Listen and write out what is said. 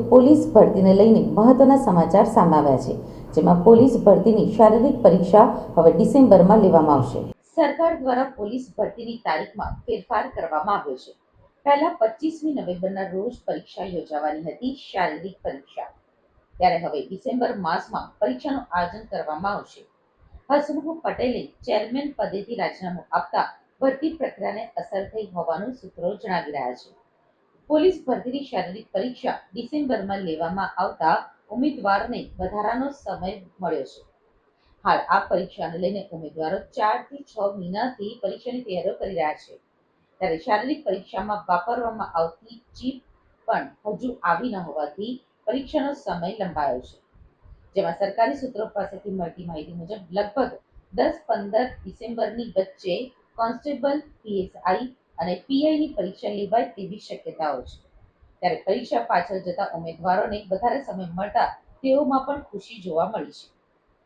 Police ભરતીને લઈને મહત્વના સમાચાર સામે આવ્યા છે, જેમાં પોલીસ ભરતીની શારીરિક પરીક્ષા હવે ડિસેમ્બરમાં લેવામાં આવશે. સરકાર દ્વારા પોલીસ ભરતીની તારીખમાં ફેરફાર કરવામાં આવ્યો છે. પહેલા પચીસમી નવેમ્બરના રોજ પરીક્ષા યોજાવાની હતી શારીરિક પરીક્ષા. ત્યારે હવે ડિસેમ્બર માસમાં પરીક્ષાનું આયોજન કરવામાં આવશે. હસમુખ પટેલે ચેરમેન પદેથી રાજીનામું આપતા ભરતી પ્રક્રિયાને અસર થઈ હોવાનું સૂત્રો જણાવી રહ્યા છે. પોલીસ ભરતીની શારીરિક પરીક્ષા ડિસેમ્બરમાં લેવામાં આવતા ઉમેદવારને વધારાનો સમય મળ્યો છે. હાલ આ પરીક્ષાને લઈને ઉમેદવારો ચારથી છ મહિનાથી પરીક્ષાની તૈયારીઓ કરી રહ્યા છે. ત્યારે શારીરિક પરીક્ષામાં વાપરવામાં આવતી ચીપ પણ હજુ આવી ન હોવાથી પરીક્ષાનો સમય લંબાયો છે. જેમાં સરકારી સૂત્રો પાસેથી મળતી માહિતી મુજબ લગભગ દસ પંદર ડિસેમ્બરની વચ્ચે કોન્સ્ટેબલ પીએસઆઈ અને પીઆઈની પરીક્ષા લેવાય તેવી શક્યતાઓ છે. ત્યારે પરીક્ષા પાછળ જતા ઉમેદવારોને વધારે સમય મળતા તેઓમાં પણ ખુશી જોવા મળી છે.